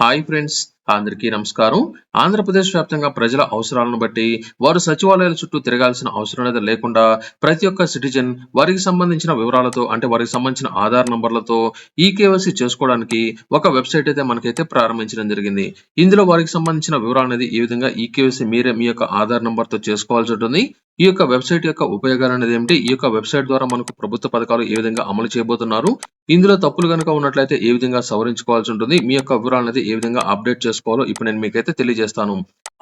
Hi friends, అందరికీ నమస్కారం. ఆంధ్రప్రదేశ్ వ్యాప్తంగా ప్రజల అవసరాలను బట్టి వారు సచివాలయాల చుట్టూ తిరగాల్సిన అవసరం అనేది లేకుండా ప్రతి ఒక్క సిటిజన్ వారికి సంబంధించిన వివరాలతో అంటే వారికి సంబంధించిన ఆధార్ నంబర్లతో ఈ కేవైసీ చేసుకోవడానికి ఒక వెబ్సైట్ అయితే మనకైతే ప్రారంభించడం జరిగింది. ఇందులో వారికి సంబంధించిన వివరాలు అనేది ఈ విధంగా ఈ కేవైసీ మీరే మీ యొక్క ఆధార్ నంబర్తో చేసుకోవాల్సి ఉంటుంది. ఈ యొక్క వెబ్సైట్ యొక్క ఉపయోగాలు అనేది ఏమిటి? ఈ యొక్క వెబ్సైట్ ద్వారా మనకు ప్రభుత్వ పథకాలు ఏ విధంగా అమలు చేయబోతున్నారు? ఇందులో తప్పులు కనుక ఉన్నట్లయితే ఏ విధంగా సవరించుకోవాల్సి ఉంటుంది? మీ యొక్క వివరాలు అనేది ఏ విధంగా అప్డేట్ చేసుకోవాలి ఇప్పుడు నేను మీకైతే తెలియజేస్తాను.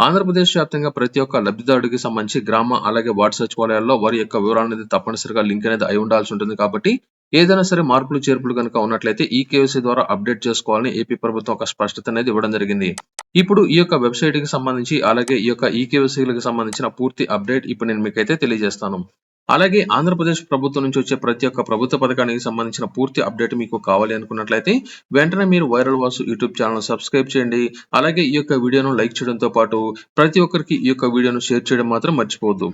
ఆంధ్రప్రదేశ్ వ్యాప్తంగా ప్రతి ఒక్క లబ్ధిదారుడికి సంబంధించి గ్రామ అలాగే వార్డు సచివాలయాల్లో వారి యొక్క వివరాలు అనేది తప్పనిసరిగా లింక్ అనేది అయి ఉండాల్సి ఉంటుంది కాబట్టి ఏదైనా సరే మార్పులు చేర్పులు కనుక ఉన్నట్లయితే ఈ కేవైసీ ద్వారా అప్డేట్ చేసుకోవాలని ఏపీ ప్రభుత్వం ఒక స్పష్టత అనేది ఇవ్వడం జరిగింది. ఇప్పుడు ఈ యొక్క వెబ్సైట్కి సంబంధించి అలాగే ఈ యొక్క ఈ కేవైసీలకు సంబంధించిన పూర్తి అప్డేట్ ఇప్పుడు నేను మీకైతే తెలియజేస్తాను. అలాగే ఆంధ్రప్రదేశ్ ప్రభుత్వం నుంచి వచ్చే ప్రతి ఒక్క ప్రభుత్వ పథకానికి సంబంధించిన పూర్తి అప్డేట్ మీకు కావాలి అనుకున్నట్లయితే వెంటనే మీరు viral Vasu YouTube channel subscribe చేయండి. అలాగే ఈ యొక్క వీడియోను లైక్ చేయడంతో పాటు ప్రతి ఒక్కరికి ఈ యొక్క వీడియోను షేర్ చేయడం మాత్రం మర్చిపోవద్దు.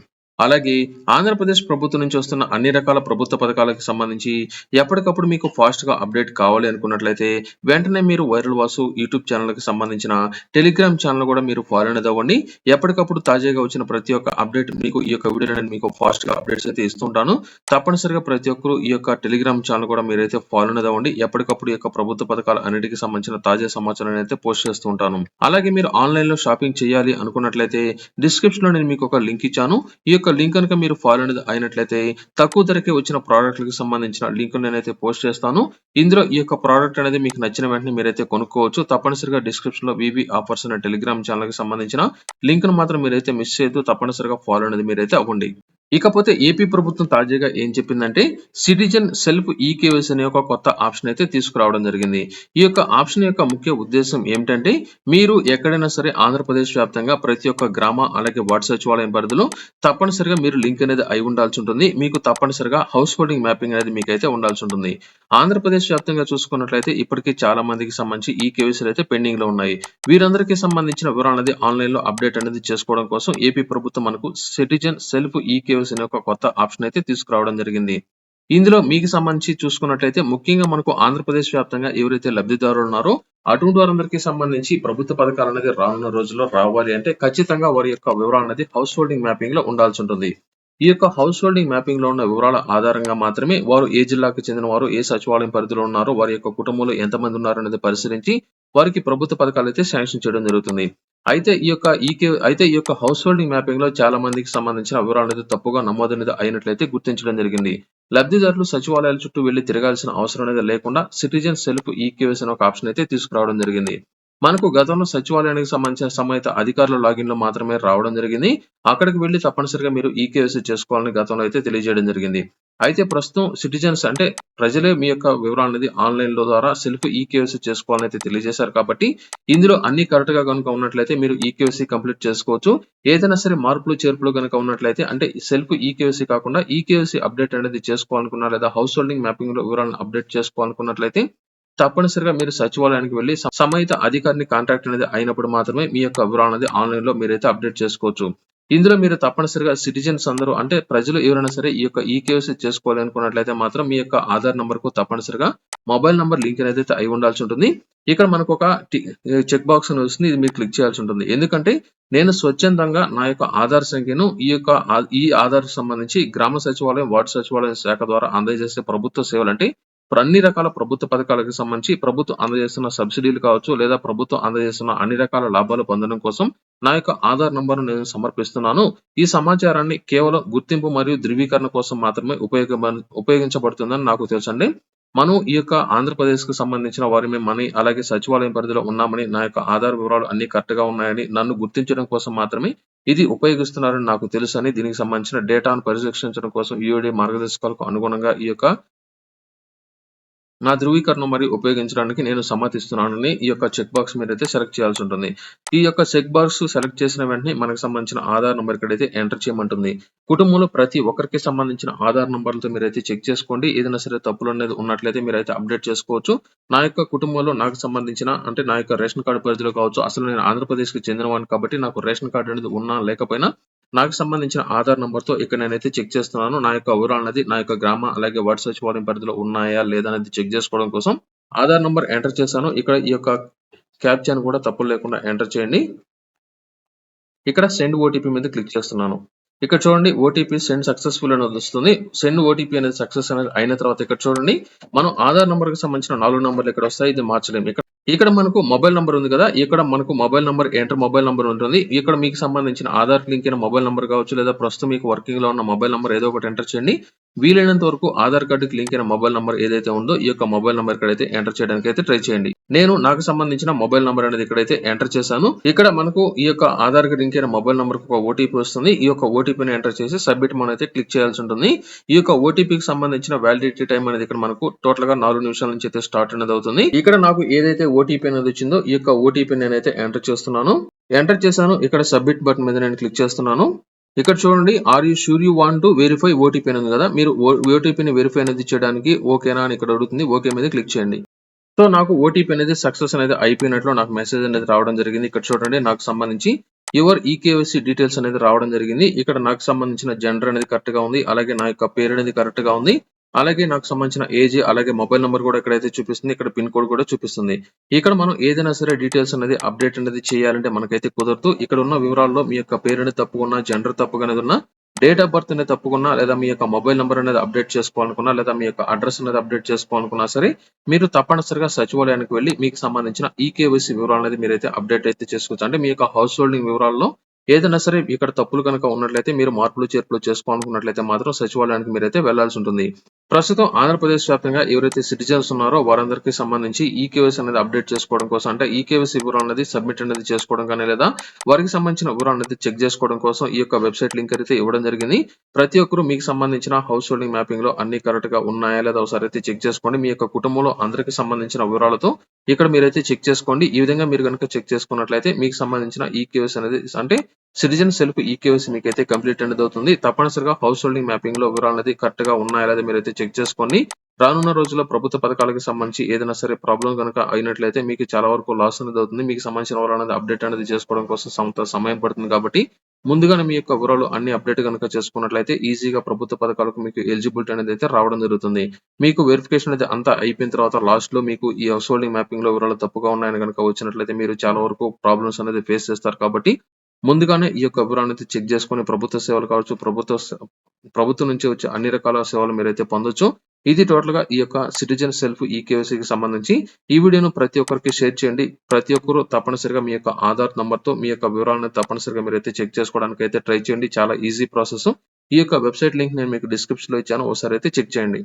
అలాగే ఆంధ్రప్రదేశ్ ప్రభుత్వం నుంచి వస్తున్న అన్ని రకాల ప్రభుత్వ పథకాలకు సంబంధించి ఎప్పటికప్పుడు మీకు ఫాస్ట్గా అప్డేట్ కావాలి అనుకున్నట్లయితే వెంటనే మీరు వైరల్ వాసు యూట్యూబ్ ఛానల్కి సంబంధించిన టెలిగ్రామ్ ఛానల్ కూడా మీరు ఫాలో అనేది అవ్వండి ఎప్పటికప్పుడు తాజాగా వచ్చిన ప్రతి ఒక్క అప్డేట్ మీకు ఈ యొక్క వీడియో నేను మీకు ఫాస్ట్గా అప్డేట్స్ అయితే ఇస్తుంటాను. తప్పనిసరిగా ప్రతి ఒక్కరు ఈ యొక్క టెలిగ్రామ్ ఛానల్ కూడా మీరైతే ఫాలో అనేది అవ్వండి ఎప్పటికప్పుడు ఈ యొక్క ప్రభుత్వ పథకాల అన్నిటికి సంబంధించిన తాజా సమాచారాన్ని అయితే పోస్ట్ చేస్తూ ఉంటాను. అలాగే మీరు ఆన్లైన్లో షాపింగ్ చేయాలి అనుకున్నట్లయితే డిస్క్రిప్షన్లో నేను మీకు ఒక లింక్ ఇచ్చాను. ఈ యొక్క లింక్ కనుక మీరు ఫాలో అనేది అయినట్లయితే తక్కువ ధరకే వచ్చిన ప్రోడక్ట్లకు సంబంధించిన లింక్ నేనైతే పోస్ట్ చేస్తాను. ఇందులో ఈ యొక్క ప్రోడక్ట్ అనేది మీకు నచ్చిన వెంటనే మీరైతే కొనుక్కోవచ్చు. తప్పనిసరిగా డిస్క్రిప్షన్లో వివి ఆఫర్స్ అనే టెలిగ్రామ్ ఛానల్కి సంబంధించిన లింక్ను మాత్రం మీరైతే మిస్ చేయొద్దు. తప్పనిసరిగా ఫాలో అనేది మీరైతే అవ్వండి. ఇకపోతే ఏపీ ప్రభుత్వం తాజాగా ఏం చెప్పిందంటే సిటిజన్ సెల్ఫ్ ఈ కేవైసీ అనే ఒక కొత్త ఆప్షన్ అయితే తీసుకురావడం జరిగింది. ఈ యొక్క ఆప్షన్ యొక్క ముఖ్య ఉద్దేశం ఏమిటంటే మీరు ఎక్కడైనా సరే ఆంధ్రప్రదేశ్ వ్యాప్తంగా ప్రతి ఒక్క గ్రామ అలాగే వార్డు సచివాలయం పరిధిలో తప్పనిసరిగా మీరు లింక్ అనేది అయి ఉండాల్సి ఉంటుంది. మీకు తప్పనిసరిగా హౌస్ హోల్డింగ్ మ్యాపింగ్ అనేది మీకు అయితే ఉండాల్సి ఉంటుంది. ఆంధ్రప్రదేశ్ వ్యాప్తంగా చూసుకున్నట్లయితే ఇప్పటికీ చాలా మందికి సంబంధించి ఈ కేవైసీలు అయితే పెండింగ్లో ఉన్నాయి. వీరందరికీ సంబంధించిన వివరాలు అనేది ఆన్లైన్లో అప్డేట్ అనేది చేసుకోవడం కోసం ఏపీ ప్రభుత్వం మనకు సిటిజన్ సెల్ఫ్ ఈ కేవైసీ అనే ఒక కొత్త ఆప్షన్ అయితే తీసుకురావడం జరిగింది. ఇందులో మీకు సంబంధించి చూసుకున్నట్లయితే ముఖ్యంగా మనకు ఆంధ్రప్రదేశ్ వ్యాప్తంగా ఎవరైతే లబ్ధిదారులు ఉన్నారో అటువంటి వారందరికీ సంబంధించి ప్రభుత్వ పథకాలు అనేది రానున్న రోజుల్లో రావాలి అంటే ఖచ్చితంగా వారి యొక్క వివరాలు అనేది హౌస్ హోల్డింగ్ మ్యాపింగ్లో ఉండాల్సి ఉంటుంది. ఈ యొక్క హౌస్ హోల్డింగ్ మ్యాపింగ్లో ఉన్న వివరాల ఆధారంగా మాత్రమే వారు ఏ జిల్లాకు చెందిన వారు ఏ సచివాలయం పరిధిలో ఉన్నారో వారి యొక్క కుటుంబంలో ఎంతమంది ఉన్నారు అనేది పరిశీలించి వారికి ప్రభుత్వ పథకాలు అయితే శాంక్షన్ చేయడం జరుగుతుంది. అయితే ఈ యొక్క ఈ అయితే ఈ యొక్క హౌస్ హోల్డింగ్ మ్యాపింగ్లో చాలా మందికి సంబంధించిన వివరాలు అనేది తప్పుగా నమోదనేది అయినట్లయితే గుర్తించడం జరిగింది. లబ్ధిదారులు సచివాలయాల చుట్టూ వెళ్ళి తిరగాల్సిన అవసరం అనేది లేకుండా సిటిజన్ సెల్ఫ్ ఈ అనే ఒక ఆప్షన్ అయితే తీసుకురావడం జరిగింది. మనకు గతంలో సచివాలయానికి సంబంధించిన సంబంధిత అధికారుల లాగిన్లో మాత్రమే రావడం జరిగింది. అక్కడికి వెళ్ళి తప్పనిసరిగా మీరు ఈ కేవైసీ చేసుకోవాలని గతంలో అయితే తెలియజేయడం జరిగింది. అయితే ప్రస్తుతం సిటిజన్స్ అంటే ప్రజలే మీ యొక్క వివరాలు అనేది ఆన్లైన్లో ద్వారా సెల్ఫ్ ఈ కేవైసీ చేసుకోవాలని అయితే తెలియజేశారు కాబట్టి ఇందులో అన్ని కరెక్ట్గా కనుక ఉన్నట్లయితే మీరు ఈ కంప్లీట్ చేసుకోవచ్చు. ఏదైనా సరే మార్పులు చేర్పులు కనుక ఉన్నట్లయితే అంటే సెల్ఫ్ ఈ కాకుండా ఈ అప్డేట్ అనేది చేసుకోవాలనుకున్నా లేదా హౌస్ హోల్డింగ్ మ్యాపింగ్లో వివరాలను అప్డేట్ చేసుకోవాలనుకున్నట్లయితే తప్పనిసరిగా మీరు సచివాలయానికి వెళ్ళి సంబంధిత అధికారిని కాంటాక్ట్ అనేది అయినప్పుడు మాత్రమే మీ యొక్క వివరాలు అనేది ఆన్లైన్లో మీరైతే అప్డేట్ చేసుకోవచ్చు. ఇందులో మీరు తప్పనిసరిగా సిటిజన్స్ అందరూ అంటే ప్రజలు ఎవరైనా సరే ఈ యొక్క ఈ కేవైసీ చేసుకోవాలి అనుకున్నట్లయితే మాత్రం మీ యొక్క ఆధార్ నంబర్కు తప్పనిసరిగా మొబైల్ నంబర్ లింక్ అనేది అయి ఉండాల్సి ఉంటుంది. ఇక్కడ మనకు ఒక చెక్ బాక్స్ అని వస్తుంది. ఇది మీరు క్లిక్ చేయాల్సి ఉంటుంది. ఎందుకంటే నేను స్వచ్ఛందంగా నా యొక్క ఆధార్ సంఖ్యను ఈ యొక్క ఈ ఆధార్ సంబంధించి గ్రామ సచివాలయం వార్డు సచివాలయం శాఖ ద్వారా అందజేసే ప్రభుత్వ సేవలు అంటే ఇప్పుడు అన్ని రకాల ప్రభుత్వ పథకాలకు సంబంధించి ప్రభుత్వం అందజేస్తున్న సబ్సిడీలు కావచ్చు లేదా ప్రభుత్వం అందజేస్తున్న అన్ని రకాల లాభాలు పొందడం కోసం నా యొక్క ఆధార్ నంబర్ను నేను సమర్పిస్తున్నాను. ఈ సమాచారాన్ని కేవలం గుర్తింపు మరియు ధృవీకరణ కోసం మాత్రమే ఉపయోగ ఉపయోగించబడుతుందని నాకు తెలుసండి. మనం ఈ యొక్క ఆంధ్రప్రదేశ్కు సంబంధించిన వారి మనీ అలాగే సచివాలయం పరిధిలో ఉన్నామని నా యొక్క ఆధార్ వివరాలు అన్ని కరెక్ట్గా ఉన్నాయని నన్ను గుర్తించడం కోసం మాత్రమే ఇది ఉపయోగిస్తున్నారని నాకు తెలుసు అని దీనికి సంబంధించిన డేటాను పరిరక్షించడం కోసం ఈఓడి మార్గదర్శకాలకు అనుగుణంగా ఈ యొక్క నా ధృవీకరణ మరి ఉపయోగించడానికి నేను సమ్మతిస్తున్నానని ఈ యొక్క చెక్ బాక్స్ మీరైతే సెలెక్ట్ చేయాల్సి ఉంటుంది. ఈ యొక్క చెక్ బాక్స్ సెలెక్ట్ చేసిన వెంటనే మనకు సంబంధించిన ఆధార్ నెంబర్ ఇక్కడైతే ఎంటర్ చేయమంటుంది. కుటుంబంలో ప్రతి ఒక్కరికి సంబంధించిన ఆధార్ నెంబర్లతో మీరైతే చెక్ చేసుకోండి. ఏదైనా సరే తప్పులు అనేది ఉన్నట్లయితే మీరైతే అప్డేట్ చేసుకోవచ్చు. నా యొక్క కుటుంబంలో నాకు సంబంధించిన అంటే నా యొక్క రేషన్ కార్డు పరిధిలో కావచ్చు. అసలు నేను ఆంధ్రప్రదేశ్కి చెందినవాడిని కాబట్టి నాకు రేషన్ కార్డు అనేది ఉన్నా లేకపోయినా నాకు సంబంధించిన ఆధార్ నంబర్‌తో ఇక్కడ నేనైతే చెక్ చేస్తున్నాను. నా యొక్క వివరాలనేది నా యొక్క గ్రామ అలాగే వార్డ్ సచివాలయం పరిధిలో ఉన్నాయా లేదా అనేది చెక్ చేసుకోవడం కోసం ఆధార్ నంబర్ ఎంటర్ చేశాను. ఇక్కడ ఈ యొక్క క్యాప్చాను కూడా తప్పులు లేకుండా ఎంటర్ చేయండి. ఇక్కడ సెండ్ ఓటీపీ మీద క్లిక్ చేస్తున్నాను. ఇక్కడ చూడండి ఓటీపీ సెండ్ సక్సెస్ఫుల్ అనేది వస్తుంది. సెండ్ ఓటీపీ అనేది సక్సెస్ అనేది అయిన తర్వాత ఇక్కడ చూడండి మనం ఆధార్ నంబర్కి సంబంధించిన నాలుగు నెంబర్లు ఇక్కడ వస్తాయి. ఇది మార్చలేము. ఇక్కడ ఇక్కడ మనకు మొబైల్ నెంబర్ ఉంది కదా ఇక్కడ మనకు mobile number enter mobile number ఉంటుంది. ఇక్కడ మీకు సంబంధించిన ఆధార్ లింక్ అయిన మొబైల్ నెంబర్ కావచ్చు లేదా ప్రస్తుతం మీకు వర్కింగ్లో ఉన్న మొబైల్ నెంబర్ ఏదో ఒకటి ఎంటర్ చేయండి. వీలైనంత వరకు ఆధార్ కార్డుకి లింక్ అయిన మొబైల్ నంబర్ ఏదైతే ఉందో ఈ యొక్క మొబైల్ నంబర్ ఇక్కడైతే ఎంటర్ చేయడానికి అయితే ట్రై చేయండి. నేను నాకు సంబంధించిన మొబైల్ నంబర్ అనేది ఇక్కడైతే ఎంటర్ చేశాను. ఇక్కడ మనకు ఈ యొక్క ఆధార్కి లింక్ అయిన మొబైల్ నంబర్ ఒక ఓటీపీ వస్తుంది. ఈ యొక్క ఓటీపీని ఎంటర్ చేసి సబ్మిట్ మనం అయితే క్లిక్ చేయాల్సి ఉంటుంది. ఈ యొక్క ఓటీపీకి సంబంధించిన వ్యాలిడిటీ టైం అనేది ఇక్కడ మనకు టోటల్గా నాలుగు నిమిషాల నుంచి అయితే స్టార్ట్ అనేది అవుతుంది. ఇక్కడ నాకు ఏదైతే ఓటీపీ అనేది వచ్చిందో ఈ యొక్క ఓటీపీ నేనైతే ఎంటర్ చేస్తున్నాను. ఎంటర్ చేశాను. ఇక్కడ సబ్మిట్ బటన్ మీద నేను క్లిక్ చేస్తున్నాను. ఇక్కడ చూడండి are you sure you want to verify OTP అనేది కదా? మీరు ఓటీపీని వెరిఫై అనేది చేయడానికి ఓకేనా అని ఇక్కడ అడుగుతుంది. ఓకే మీద క్లిక్ చేయండి. సో నాకు ఓటీపీ అనేది సక్సెస్ అనేది అయిపోయినట్లు నాకు మెసేజ్ అనేది రావడం జరిగింది. ఇక్కడ చూడండి నాకు సంబంధించి యువర్ ఈకేవైసీ డీటెయిల్స్ అనేది రావడం జరిగింది. ఇక్కడ నాకు సంబంధించిన జెండర్ అనేది కరెక్ట్గా ఉంది. అలాగే నా యొక్క పేరు అనేది కరెక్ట్గా ఉంది. అలాగే నాకు సంబంధించిన ఏజ్ అలాగే మొబైల్ నెంబర్ కూడా ఎక్కడైతే చూపిస్తుంది. ఇక్కడ పిన్ కోడ్ కూడా చూపిస్తుంది. ఇక్కడ మనం ఏదైనా సరే డీటెయిల్స్ అనేది అప్డేట్ అనేది చేయాలంటే మనకైతే కుదరదు. ఇక్కడ ఉన్న వివరాల్లో మీ యొక్క పేరు తప్పుకున్నా జెండర్ తప్పుగా అనేది ఉన్నా డేట్ ఆఫ్ బర్త్ అనేది తప్పుకున్నా లేదా మీ యొక్క మొబైల్ నెంబర్ అనేది అప్డేట్ చేసుకోవాలనుకున్నా లేదా మీ యొక్క అడ్రస్ అనేది అప్డేట్ చేసుకోవాలనుకున్నా సరే మీరు తప్పనిసరిగా సచివాలయానికి వెళ్ళి మీకు సంబంధించిన ఈకేవైసీ వివరాలు అనేది మీరైతే అప్డేట్ అయితే చేసుకోవచ్చు. అంటే మీ యొక్క హౌస్ హోల్డింగ్ వివరాల్లో ఏదైనా సరే ఇక్కడ తప్పులు కనుక ఉన్నట్లయితే మీరు మార్పులు చేర్పులు చేసుకోవాలనుకున్నట్లయితే మాత్రం సచివాలయానికి మీరైతే వెళ్ళాల్సి ఉంటుంది. ప్రస్తుతం ఆంధ్రప్రదేశ్ వ్యాప్తంగా ఎవరైతే సిటిజన్స్ ఉన్నారో వారందరికీ సంబంధించి ఈ అనేది అప్డేట్ చేసుకోవడం కోసం అంటే ఈ వివరం అనేది సబ్మిట్ అనేది చేసుకోవడం కానీ లేదా వారికి సంబంధించిన వివరం అనేది చెక్ చేసుకోవడం కోసం ఈ యొక్క వెబ్సైట్ లింక్ అయితే ఇవ్వడం జరిగింది. ప్రతి ఒక్కరు మీకు సంబంధించిన హౌస్ హోల్డింగ్ మ్యాపింగ్లో అన్ని కరెక్ట్గా ఉన్నాయా లేదా ఒకసారి అయితే చెక్ చేసుకోండి. మీ యొక్క కుటుంబంలో అందరికి సంబంధించిన వివరాలతో ఇక్కడ మీరైతే చెక్ చేసుకోండి. ఈ విధంగా మీరు కనుక చెక్ చేసుకున్నట్లయితే మీకు సంబంధించిన ఈ అనేది అంటే సిటిజన్ సెల్ఫ్ ఈకేవైసీ మీకు అయితే కంప్లీట్ అనేది అవుతుంది. తప్పనిసరిగా హౌస్ హోల్డింగ్ మ్యాపింగ్లో వివరాలు అనేది కరెక్ట్గా ఉన్నాయా లేదా మీరైతే చెక్ చేసుకోండి. రానున్న రోజుల్లో ప్రభుత్వ పథకాలకు సంబంధించి ఏదైనా సరే ప్రాబ్లం కనుక అయినట్లయితే మీకు చాలా వరకు లాస్ అనేది అవుతుంది. మీకు సంబంధించిన వివరాలు అనేది అప్డేట్ అనేది చేసుకోవడం కోసం సమయం పడుతుంది కాబట్టి ముందుగానే మీ యొక్క వివరాలు అన్ని అప్డేట్ కనుక చేసుకున్నట్లయితే ఈజీగా ప్రభుత్వ పథకాలకు మీకు ఎలిజిబిలిటీ అనేది అయితే రావడం జరుగుతుంది. మీకు వెరిఫికేషన్ అయితే అంతా అయిపోయిన తర్వాత లాస్ట్లో మీకు ఈ హౌస్ హోల్డింగ్ మ్యాపింగ్లో వివరాలు తప్పుగా ఉన్నాయని కనుక వచ్చినట్లయితే మీరు చాలా వరకు ప్రాబ్లమ్స్ అనేది ఫేస్ చేస్తారు కాబట్టి ముందుగానే ఈ యొక్క వివరాన్ని చెక్ చేసుకొని ప్రభుత్వ సేవలు కావచ్చు ప్రభుత్వ ప్రభుత్వం నుంచి వచ్చే అన్ని రకాల సేవలు మీరైతే పొందొచ్చు. ఇది టోటల్గా ఈ యొక్క సిటిజన్ సెల్ఫ్ ఈకేవైసీకి సంబంధించి ఈ వీడియోను ప్రతి ఒక్కరికి షేర్ చేయండి. ప్రతి ఒక్కరు తప్పనిసరిగా మీ యొక్క ఆధార్ నంబర్తో మీ యొక్క వివరాలను తప్పనిసరిగా మీరైతే చెక్ చేసుకోవడానికి అయితే ట్రై చేయండి. చాలా ఈజీ ప్రాసెస్. ఈ యొక్క వెబ్సైట్ లింక్ నేను మీకు డిస్క్రిప్షన్లో ఇచ్చాను. ఒకసారి అయితే చెక్ చేయండి.